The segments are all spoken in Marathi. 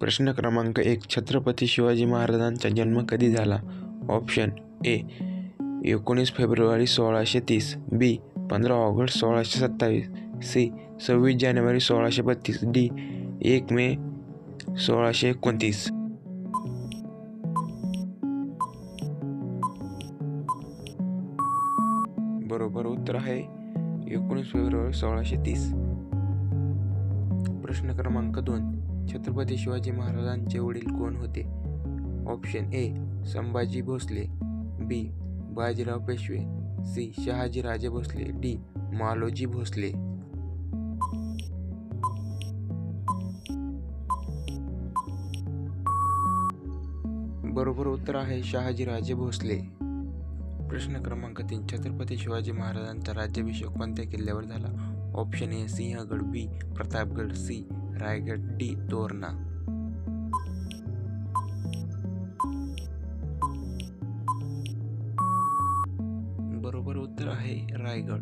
प्रश्न क्रमांक एक छत्रपती शिवाजी महाराजांचा जन्म कधी झाला? ऑप्शन ए एकोणीस फेब्रुवारी सोळाशे तीस. बी पंधरा ऑगस्ट सोळाशे सत्तावीस. सी सव्वीस जानेवारी सोळाशे बत्तीस. डी एक मे सोळाशे एकोणतीस. बरोबर उत्तर आहे एकोणीस फेब्रुवारी सोळाशे तीस. प्रश्न क्रमांक दोन. छत्रपती शिवाजी महाराजांचे वडील कोण होते? Option A Sambhaji Bhosale. B Bajirao Peshwa. C Shahaji Raje Bhosale. D Maloji Bhosale. बरोबर उत्तर आहे शहाजी राजे भोसले. प्रश्न क्रमांक तीन छत्रपती शिवाजी महाराजांचा राज्याभिषेक कोणत्या किल्ल्यावर झाला? Option A Sinhagad. B Pratapgad. C Raigad D Torna. बरोबर उत्तर आहे रायगड.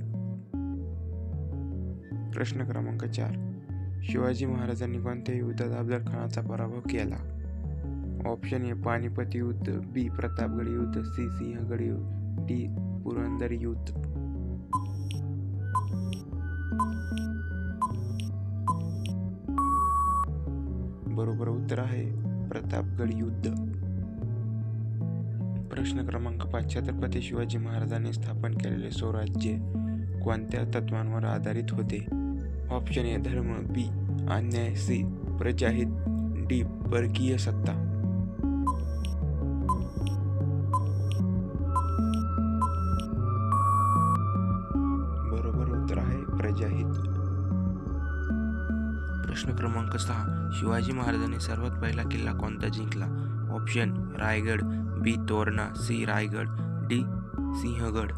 प्रश्न क्रमांक चार. शिवाजी महाराजांनी कोणत्या युद्धात अफजल खानाचा पराभव केला? ऑप्शन ए पानिपत युद्ध बी प्रतापगड युद्ध सी सिंहगड युद्ध डी पुरंदर युद्ध. बरोबर उत्तर आहे. प्रतापगड युद्ध. प्रश्न क्रमांक पाच छत्रपती शिवाजी महाराजांनी स्थापन केलेले स्वराज्य कोणत्या तत्वांवर आधारित होते? ऑप्शन ए धर्म बी अन्याय सी प्रजाहित डी परकीय सत्ता. बरोबर उत्तर आहे प्रजाहित. प्रश्न क्रमांक सहा. शिवाजी महाराजांनी सर्वात पहिला किल्ला कोणता जिंकला? Option Raigad. B Torna. C Raigad. D Sinhagad.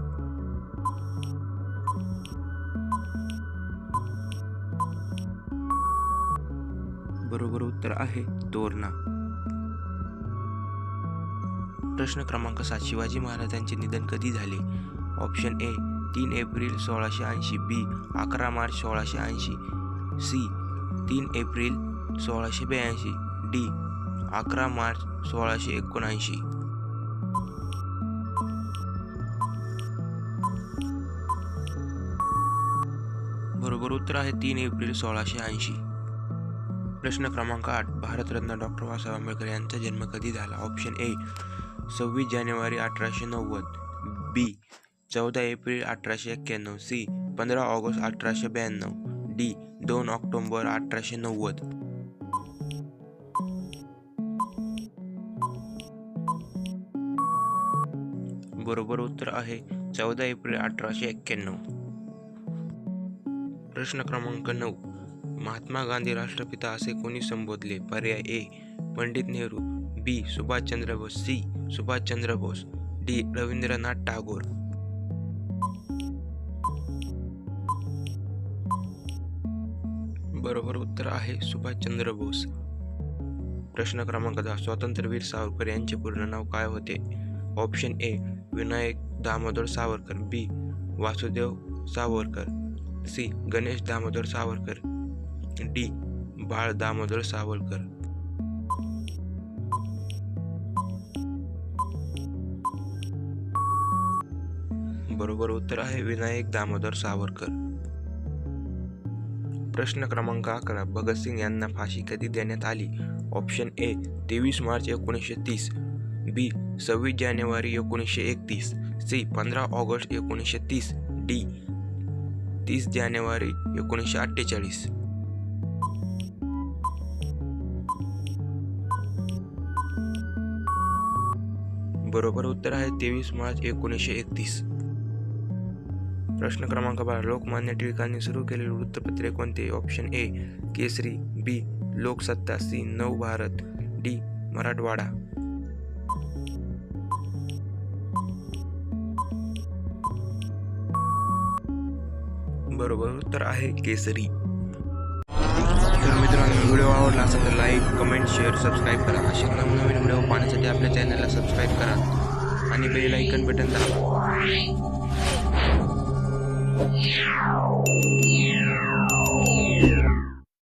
बरोबर उत्तर आहे तोरणा. प्रश्न क्रमांक सात. शिवाजी महाराजांचे निधन कधी झाले? ऑप्शन ए तीन एप्रिल सोळाशे ऐंशी. बी अकरा मार्च सोळाशे ऐंशी. सी तीन एप्रिल सोळाशे ब्याऐंशी डी अकरा मार्च सोळाशे एकोणऐंशी. बरोबर उत्तर आहे तीन एप्रिल सोळाशे ऐंशी. प्रश्न क्रमांक आठ भारतरत्न डॉक्टर बाबासाहेब आंबेडकर यांचा जन्म कधी झाला? ऑप्शन ए सव्वीस जानेवारी अठराशे नव्वद. बी चौदा एप्रिल अठराशे एक्क्याण्णव. सी पंधरा ऑगस्ट अठराशे ब्याण्णव. डी दोन ऑक्टोंबर अठराशे नव्वद. बरोबर उत्तर आहे चौदा एप्रिल अठराशे एक्क्याण्णव. प्रश्न क्रमांक नऊ. महात्मा गांधी राष्ट्रपिता असे कोणी संबोधले? पर्याय A Pandit Nehru B Subhashchandra Bose C Subhashchandra Bose D Rabindranath Tagore. बरोबर उत्तर आहे सुभाषचंद्र बोस. प्रश्न क्रमांक दहा. स्वातंत्र्यवीर सावरकर यांचे पूर्ण नाव काय होते? Option A Vinayak Damodar Savarkar. B Vasudev Savarkar. C Ganesh Damodar Savarkar. D Bal Damodar Savarkar. बरोबर उत्तर आहे विनायक दामोदर सावरकर. प्रश्न क्रमांक अकरा. भगतसिंग यांना फाशी कधी देण्यात आली? ऑप्शन ए तेवीस मार्च एकोणीसशे तीस. बी सव्वीस जानेवारी एकोणीसशे एकतीस. सी पंधरा ऑगस्ट एकोणीसशे तीस. डी तीस जानेवारी एकोणीसशे अठ्ठेचाळीस. बरोबर उत्तर आहे तेवीस मार्च एकोणीसशे एकतीस. प्रश्न क्रमांक बारा. लोकमान्य टिळकांनी सुरू केलेले वृत्तपत्रे कोणते? Option A Kesari B Loksatta C Nav Bharat D Marathwada. बरोबर उत्तर आहे केसरी. तर मित्रांनो व्हिडिओ आवडला असेल तर लाईक कमेंट शेअर सबस्क्राईब करा. असे नवनवीन व्हिडिओ पाहण्यासाठी आपल्या चॅनलला सबस्क्राईब करा. आणि बेल आयकन बटन दाबा. Yeah.